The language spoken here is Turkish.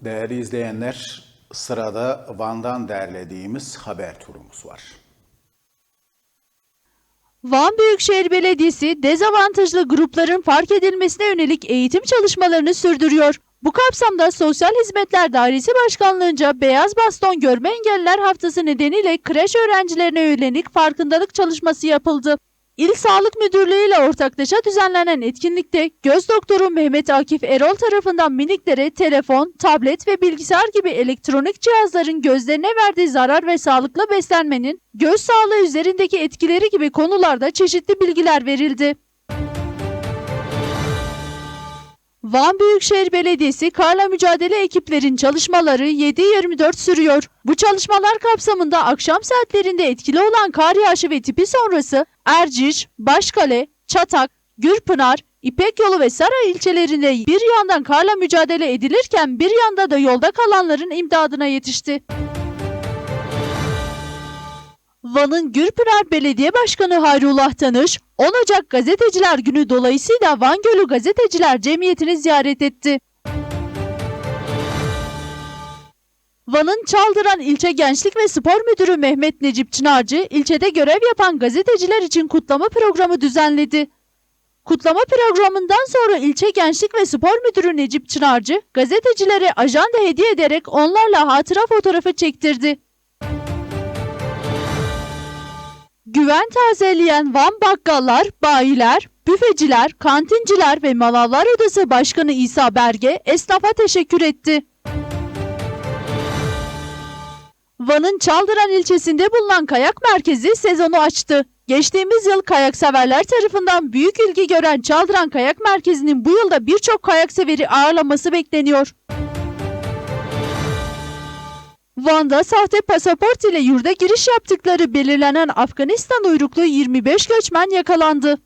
Değerli izleyenler, sırada Van'dan derlediğimiz haber turumuz var. Van Büyükşehir Belediyesi dezavantajlı grupların fark edilmesine yönelik eğitim çalışmalarını sürdürüyor. Bu kapsamda Sosyal Hizmetler Dairesi Başkanlığı'nca Beyaz Baston Görme Engelliler Haftası nedeniyle kreş öğrencilerine yönelik farkındalık çalışması yapıldı. İl Sağlık Müdürlüğü ile ortaklaşa düzenlenen etkinlikte göz doktoru Mehmet Akif Erol tarafından miniklere telefon, tablet ve bilgisayar gibi elektronik cihazların gözlerine verdiği zarar ve sağlıklı beslenmenin göz sağlığı üzerindeki etkileri gibi konularda çeşitli bilgiler verildi. Van Büyükşehir Belediyesi karla mücadele ekiplerin çalışmaları 7-24 sürüyor. Bu çalışmalar kapsamında akşam saatlerinde etkili olan kar yağışı ve tipi sonrası Erciş, Başkale, Çatak, Gürpınar, İpek Yolu ve Saray ilçelerinde bir yandan karla mücadele edilirken bir yanda da yolda kalanların imdadına yetişti. Van'ın Gürpınar Belediye Başkanı Hayrullah Tanış, 10 Ocak Gazeteciler Günü dolayısıyla Van Gölü Gazeteciler Cemiyeti'ni ziyaret etti. Van'ın Çaldıran İlçe Gençlik ve Spor Müdürü Mehmet Necip Çınarcı, ilçede görev yapan gazeteciler için kutlama programı düzenledi. Kutlama programından sonra ilçe Gençlik ve Spor Müdürü Necip Çınarcı, gazetecilere ajanda hediye ederek onlarla hatıra fotoğrafı çektirdi. Güven tazeleyen Van Bakkallar, Bayiler, Büfeciler, Kantinciler ve Manavlar Odası Başkanı İsa Berge esnafa teşekkür etti. Van'ın Çaldıran ilçesinde bulunan kayak merkezi sezonu açtı. Geçtiğimiz yıl kayak severler tarafından büyük ilgi gören Çaldıran Kayak Merkezi'nin bu yılda birçok kayak severi ağırlaması bekleniyor. Van'da sahte pasaport ile yurda giriş yaptıkları belirlenen Afganistan uyruklu 25 göçmen yakalandı.